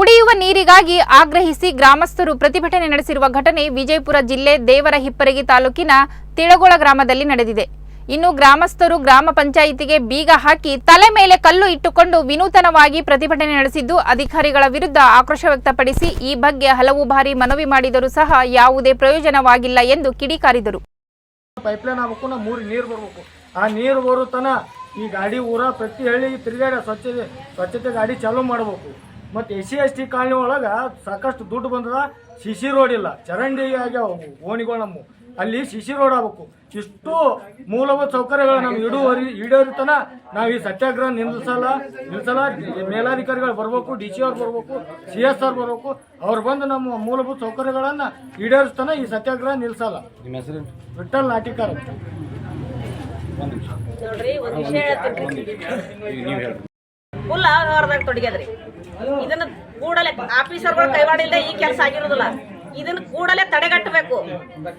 ಕುಡಿಯುವ ನೀರಿಗಾಗಿ ಆಗ್ರಹಿಸಿ ಗ್ರಾಮಸ್ಥರು ಪ್ರತಿಭಟನೆ ನಡೆಸಿರುವ ಘಟನೆ ವಿಜಯಪುರ ಜಿಲ್ಲೆ ದೇವರ ಹಿಪ್ಪರಗಿ ತಾಲೂಕಿನ ತಿಳಗೋಳ ಗ್ರಾಮದಲ್ಲಿ ನಡೆದಿದೆ. ಇನ್ನು ಗ್ರಾಮಸ್ಥರು ಗ್ರಾಮ ಪಂಚಾಯಿತಿಗೆ ಬೀಗ ಹಾಕಿ ತಲೆ ಮೇಲೆ ಕಲ್ಲು ಇಟ್ಟುಕೊಂಡು ವಿನೂತನವಾಗಿ ಪ್ರತಿಭಟನೆ ನಡೆಸಿದ್ದು, ಅಧಿಕಾರಿಗಳ ವಿರುದ್ಧ ಆಕ್ರೋಶ ವ್ಯಕ್ತಪಡಿಸಿ ಈ ಬಗ್ಗೆ ಹಲವು ಬಾರಿ ಮನವಿ ಮಾಡಿದರೂ ಸಹ ಯಾವುದೇ ಪ್ರಯೋಜನವಾಗಿಲ್ಲ ಎಂದು ಕಿಡಿಕಾರಿದರು. ಪೈಪ್ಲೈನ್ ಆಗಬೇಕು ಮೂರು ನೀರು ಬರಬೇಕು. ಆ ನೀರು ಬರೋ ಈ ಗಾಡಿ ಊರ ಪ್ರತಿ ಹಳ್ಳಿ ತಿರುಗಾಡ ಸ್ವಚ್ಛತೆ ಸ್ವಚ್ಛತೆ ಗಾಡಿ ಚಾಲೂ ಮಾಡ್ಬೇಕು. ಮತ್ತು S C S T colony ಒಳಗೆ ಸಾಕಷ್ಟು ದುಡ್ಡು ಬಂದದ. ಸಿ ಸಿ ರೋಡ್ ಇಲ್ಲ. ಚರಂಡಿ ಆಗ್ಯಾವ ಓಣಿಗಳು ನಮ್ಮ ಅಲ್ಲಿ ಸಿ ಸಿ ರೋಡ್ ಆಗಬೇಕು. ಇಷ್ಟು ಮೂಲಭೂತ ಸೌಕರ್ಯಗಳು ನಾವು ಇಡುವರಿ ಈಡೇರಿತನ ನಾವು ಈ ಸತ್ಯಾಗ್ರಹ ನಿಲ್ಲಿಸಲ್ಲ ನಿಲ್ಲಿಸಲ್ಲ ಮೇಲಾಧಿಕಾರಿಗಳು ಬರ್ಬೇಕು ಡಿ ಸಿ ಅವ್ರು ಬರ್ಬೇಕು ಸಿ ಎಸ್ ಆರ್ ಬರಬೇಕು. ಅವ್ರು ಬಂದು ನಮ್ಮ ಮೂಲಭೂತ ಸೌಕರ್ಯಗಳನ್ನು ಈಡೇರಿಸ್ತಾನೆ ಈ ಸತ್ಯಾಗ್ರಹ ನಿಲ್ಲಿಸಲ್ಲ ನಿಮ್ಮ ಹೆಸರು ವಿಠಲ್ ನಾಟಿಕಾರ ಫುಲ್ ಆಹಾರದಾಗ ತೊಡಗ್ಯದ್ರಿ. ಇದನ್ನ ಕೂಡಲೇ ಆಫೀಸರ್ಗಳು ಕೈವಾಡಿಲ್ದೆ ಈ ಕೆಲಸ ಆಗಿರೋದಿಲ್ಲ. ಇದನ್ನ ಕೂಡಲೇ ತಡೆಗಟ್ಟಬೇಕು.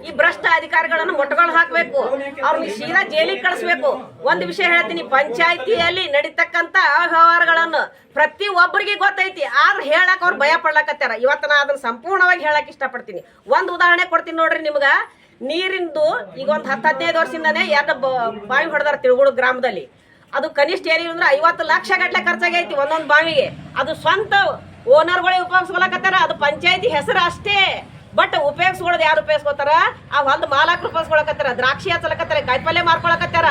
ಈ ಭ್ರಷ್ಟ ಅಧಿಕಾರಿಗಳನ್ನು ಮೊಟ್ಟಗಳು ಹಾಕಬೇಕು. ಅವ್ರನ್ನ ಸೀದಾ ಜೈಲಿಗೆ ಕಳಿಸ್ಬೇಕು. ಒಂದು ವಿಷಯ ಹೇಳ್ತೀನಿ, ಪಂಚಾಯತಿಯಲ್ಲಿ ನಡೀತಕ್ಕಂತ ಅವ್ಯವಹಾರಗಳನ್ನು ಪ್ರತಿ ಒಬ್ಬರಿಗೆ ಗೊತ್ತೈತಿ. ಆದ್ರೆ ಹೇಳಕ್ ಅವ್ರು ಭಯ ಪಡ್ಲಕತ್ತಾರ ಇವತ್ತು ನಾ ಅದನ್ನ ಸಂಪೂರ್ಣವಾಗಿ ಹೇಳಕ್ ಇಷ್ಟಪಡ್ತೀನಿ. ಒಂದು ಉದಾಹರಣೆ ಕೊಡ್ತೀನಿ ನೋಡ್ರಿ ನಿಮ್ಗ. ನೀರಿಂದು ಈಗ ಒಂದು ಹತ್ತು ಹದಿನೈದು ವರ್ಷದಿಂದಾನೇ ಎರಡು ಬಾವಿ ಹೊಡೆದಾರ ತಿಳುಗುಳು ಗ್ರಾಮದಲ್ಲಿ. ಅದು ಕನಿಷ್ಠ ಏನಿಲ್ಲ ಅಂದ್ರೆ ಐವತ್ತು ಲಕ್ಷ ಗಟ್ಟಲೆ ಖರ್ಚಾಗೈತಿ ಒಂದೊಂದು ಬಾವಿಗೆ. ಅದು ಸ್ವಂತ ಓನರ್ಗಳೇ ಉಪಯೋಗಿಸ್ಕೊಳಕತ್ತಾರ ಅದು ಪಂಚಾಯತಿ ಹೆಸರು ಅಷ್ಟೇ. ಬಟ್ ಉಪಯೋಗಿಸ್ಕೊಳ್ಳೋದು ಯಾರು ಉಪಯೋಗಿಸ್ಕೊತಾರ ಆ ಒಂದು ಮಾಲಕರು ಉಪಯೋಗಿಸ್ಕೊಳಕತ್ತಾರ ದ್ರಾಕ್ಷಿ ಹಚ್ಚಲಕತ್ತಾರ ಕಾಯಿಪಲ್ಯ ಮಾರ್ಕೊಳಕತ್ತಾರ.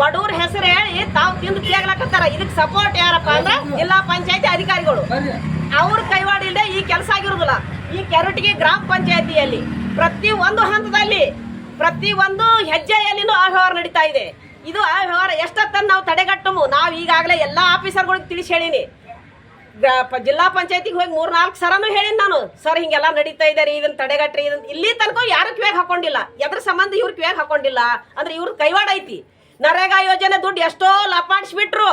ಬಡವ್ರ ಹೆಸರು ಹೇಳಿ ತಾವು ತಿಂದು ಕೇಳಕತ್ತಾರ ಇದಕ್ಕೆ ಸಪೋರ್ಟ್ ಯಾರಪ್ಪ ಅಂದ್ರೆ ಜಿಲ್ಲಾ ಪಂಚಾಯತಿ ಅಧಿಕಾರಿಗಳು. ಅವ್ರ ಕೈವಾಡ ಇಲ್ಲದೆ ಈ ಕೆಲಸ ಆಗಿರುದಿಲ್ಲ. ಈ ಕೆರಟಿಗೆ ಗ್ರಾಮ ಪಂಚಾಯತಿಯಲ್ಲಿ ಪ್ರತಿ ಒಂದು ಹಂತದಲ್ಲಿ ಪ್ರತಿ ಒಂದು ಹೆಜ್ಜೆಯಲ್ಲಿನೂ ಆ ವ್ಯವಹಾರ ನಡೀತಾ ಇದೆ. ಇದು ಆ ವ್ಯವಹಾರ ಎಷ್ಟೊತ್ತನ್ನು ನಾವು ತಡೆಗಟ್ಟಮು? ನಾವು ಈಗಾಗಲೇ ಎಲ್ಲ ಆಫೀಸರ್ಗಳಿಗೆ ತಿಳಿಸಿ ಹೇಳೀನಿ. ಜಿಲ್ಲಾ ಪಂಚಾಯತಿಗೆ ಹೋಗಿ ಮೂರ್ ನಾಲ್ಕು ಸರನು ಹೇಳಿನಿ ನಾನು. ಸರ್, ಹಿಂಗೆಲ್ಲ ನಡೀತಾ ಇದಾರೆ ಇದನ್ನ ತಡೆಗಟ್ರಿ ಇದನ್ನ ಇಲ್ಲಿ ತನಕ ಯಾರು ಕಿವ್ಯಾಗ ಹಾಕೊಂಡಿಲ್ಲ. ಎದ್ರ ಸಂಬಂಧ ಇವ್ರ ಕಿವ್ಯಾಗ ಹಾಕೊಂಡಿಲ್ಲ? ಅಂದ್ರೆ ಇವ್ರ ಕೈವಾಡ ಐತಿ. ನರೇಗಾ ಯೋಜನೆ ದುಡ್ಡು ಎಷ್ಟೋ ಲಪಾಡ್ಸ್ಬಿಟ್ರು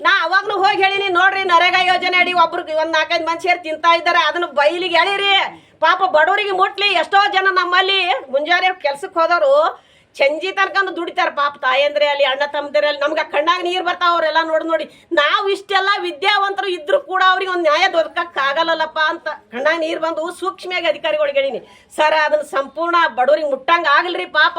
ನಾ ಅವಾಗ್ಲೂ ಹೋಗಿ ಹೇಳಿನಿ, ನೋಡ್ರಿ ನರೇಗಾ ಯೋಜನೆ ಅಡಿ ಒಬ್ರಿಗೆ ಒಂದ್ ನಾಲ್ಕೈದು ಮನುಷ್ಯರು ತಿಂತಾ ಇದ್ದಾರೆ, ಅದನ್ನ ಬೈಲಿಗೆ ಎಳಿರಿ. ಪಾಪ ಬಡವರಿಗೆ ಮುಟ್ಲಿ, ಎಷ್ಟೋ ಜನ ನಮ್ಮಲ್ಲಿ ಮುಂಜಾನೆ ಕೆಲ್ಸಕ್ಕೆ ಹೋದವರು ಚಂಜಿ ತರ್ಕಂದು ದುಡಿತಾರ ಪಾಪ ತಾಯಂದ್ರೆ ಅಲ್ಲಿ, ಅಣ್ಣ ತಮ್ಮದಿರಲ್ಲಿ ನಮ್ಗೆ ಕಣ್ಣಾಗ ನೀರು ಬರ್ತಾವ ಅವರೆಲ್ಲ ನೋಡಿ ನೋಡಿ. ನಾವು ಇಷ್ಟೆಲ್ಲ ವಿದ್ಯಾವಂತರು ಇದ್ರು ಕೂಡ ಅವ್ರಿಗೆ ಒಂದು ನ್ಯಾಯ ಆಗಲ್ಲಲ್ಲಪ್ಪ ಅಂತ ಕಣ್ಣಾಗ ನೀರು ಬಂದು ಸೂಕ್ಷ್ಮಿಯಾಗಿ ಅಧಿಕಾರಿಗಳಿಗೆ ಹೇಳೀನಿ. ಸರ್, ಅದನ್ನ ಸಂಪೂರ್ಣ ಬಡವರಿಗೆ ಮುಟ್ಟಂಗ ಆಗಲ್ರಿ ಪಾಪ.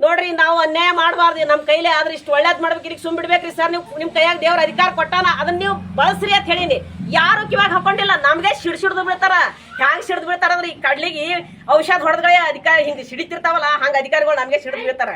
ನೋಡ್ರಿ, ನಾವು ಅನ್ಯಾಯ ಮಾಡಬಾರ್ದು. ನಮ್ಮ ಕೈಲೇ ಆದ್ರೆ ಇಷ್ಟು ಒಳ್ಳೇದು ಮಾಡ್ಬೇಕು ಇಲ್ಲಿ ಸುಮ್ ಬಿಡ್ಬೇಕ್ರಿ ಸರ್. ನೀವು ನಿಮ್ಮ ಕೈಯಾಗ ದೇವ್ರ ಅಧಿಕಾರ ಕೊಟ್ಟಾನ, ಅದನ್ನ ನೀವು ಬಳಸ್ರಿ ಅಂತ ಹೇಳೀನಿ. ಯಾರು ಕಿವಾಗ ಹಾಕೊಂಡಿಲ್ಲ ನಮ್ಗೆ ಶಿಡ್ ಶಿಡ್ದು ಬಿಡ್ತಾರ ಹ್ಯಾಂಗ್ ಸಿಡ್ದು ಬೀಳ್ತಾರ ಈ ಕಡ್ಲಿಗೆ ಔಷಧ ಹೊಡೆದ್ಗಳೇ ಅಧಿಕಾರಿ ಹಿಂಗೆ ಸಿಡಿತಿರ್ತಾವಲ್ಲ, ಹಂಗ ಅಧಿಕಾರಿಗಳು ನಮ್ಗೆ ಸಿಡ್ದು ಬೀಳ್ತಾರ.